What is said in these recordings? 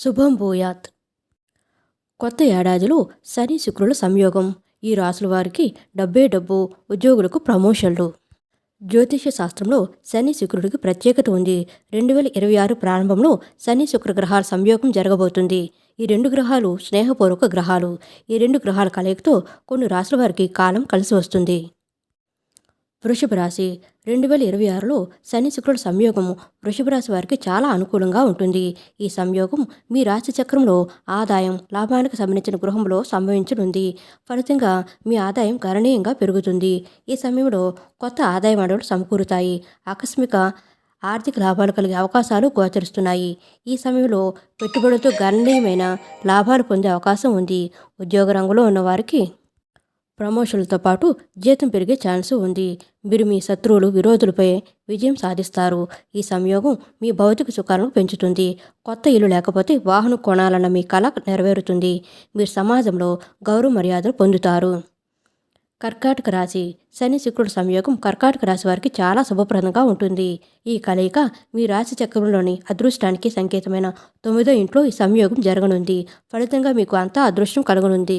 శుభం భూయాత్. కొత్త ఏడాదిలో శని శుక్రుల సంయోగం. ఈ రాసుల వారికి డబ్బే డబ్బు ఉద్యోగులకు ప్రమోషన్లు. జ్యోతిష శాస్త్రంలో శని శుక్రుడికి ప్రత్యేకత ఉంది. రెండు వేల ఇరవై ఆరు ప్రారంభంలో శని శుక్ర గ్రహాల సంయోగం జరగబోతుంది. ఈ రెండు గ్రహాలు స్నేహపూర్వక గ్రహాలు. ఈ రెండు గ్రహాల కలయికతో కొన్ని రాసుల వారికి కాలం కలిసి వస్తుంది. వృషభ రాశి రెండు వేల ఇరవై ఆరులో శని శుక్రుల సంయోగం వృషభ రాశి వారికి చాలా అనుకూలంగా ఉంటుంది. ఈ సంయోగం మీ రాశి చక్రంలో ఆదాయం లాభానికి సంబంధించిన గృహంలో సంభవించనుంది. ఫలితంగా మీ ఆదాయం గణనీయంగా పెరుగుతుంది. ఈ సమయంలో కొత్త ఆదాయ వనరులు సమకూరుతాయి. ఆకస్మిక ఆర్థిక లాభాలు కలిగే అవకాశాలు గోచరిస్తున్నాయి. ఈ సమయంలో పెట్టుబడులతో గణనీయమైన లాభాలు పొందే అవకాశం ఉంది. ఉద్యోగ రంగంలో ఉన్నవారికి ప్రమోషన్లతో పాటు జీతం పెరిగే ఛాన్స్ ఉంది. మీరు మీ శత్రువులు విరోధులపై విజయం సాధిస్తారు. ఈ సంయోగం మీ భౌతిక సుఖాలను పెంచుతుంది. కొత్త ఇల్లు లేకపోతే వాహనం కొనాలన్న మీ కళ నెరవేరుతుంది. మీరు సమాజంలో గౌరవ మర్యాదలు పొందుతారు. కర్కాటక రాశి. శని శుక్రుడు సంయోగం కర్కాటక రాశి వారికి చాలా శుభప్రదంగా ఉంటుంది. ఈ కలయిక మీ రాశి చక్రంలోని అదృష్టానికి సంకేతమైన తొమ్మిదో ఇంట్లో ఈ సంయోగం జరగనుంది. ఫలితంగా మీకు అంతా అదృష్టం కలగనుంది.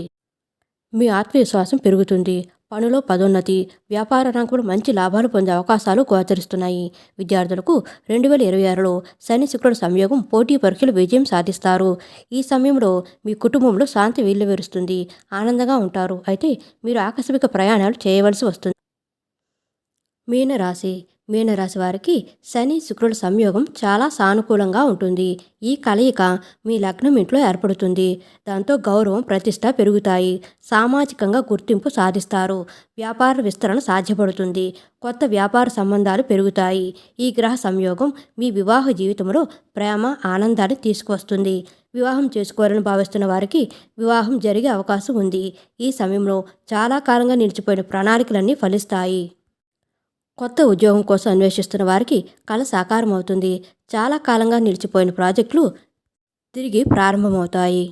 మీ ఆత్మవిశ్వాసం పెరుగుతుంది. పనులో పదోన్నతి వ్యాపార రంగంలో మంచి లాభాలు పొందే అవకాశాలు గోచరిస్తున్నాయి. విద్యార్థులకు రెండు వేల ఇరవై ఆరులో శని శుక్రుడు సంయోగం పోటీ పరీక్షలు విజయం సాధిస్తారు. ఈ సమయంలో మీ కుటుంబంలో శాంతి వెల్లువరుస్తుంది. ఆనందంగా ఉంటారు. అయితే మీరు ఆకస్మిక ప్రయాణాలు చేయవలసి వస్తుంది. మీనరాశి మీనరాశి వారికి శని శుక్రుల సంయోగం చాలా సానుకూలంగా ఉంటుంది. ఈ కలయిక మీ లగ్నం ఇంట్లో ఏర్పడుతుంది. దాంతో గౌరవం ప్రతిష్ట పెరుగుతాయి. సామాజికంగా గుర్తింపు సాధిస్తారు. వ్యాపార విస్తరణ సాధ్యపడుతుంది. కొత్త వ్యాపార సంబంధాలు పెరుగుతాయి. ఈ గ్రహ సంయోగం మీ వివాహ జీవితంలో ప్రేమ ఆనందాన్ని తీసుకువస్తుంది. వివాహం చేసుకోవాలని భావిస్తున్న వారికి వివాహం జరిగే అవకాశం ఉంది. ఈ సమయంలో చాలా కాలంగా నిలిచిపోయిన ప్రణాళికలన్నీ ఫలిస్తాయి. కొత్త ఉద్యోగం కోసం అన్వేషిస్తున్న వారికి కళ సాకారం అవుతుంది చాలా కాలంగా నిలిచిపోయిన ప్రాజెక్టులు తిరిగి ప్రారంభమవుతాయి.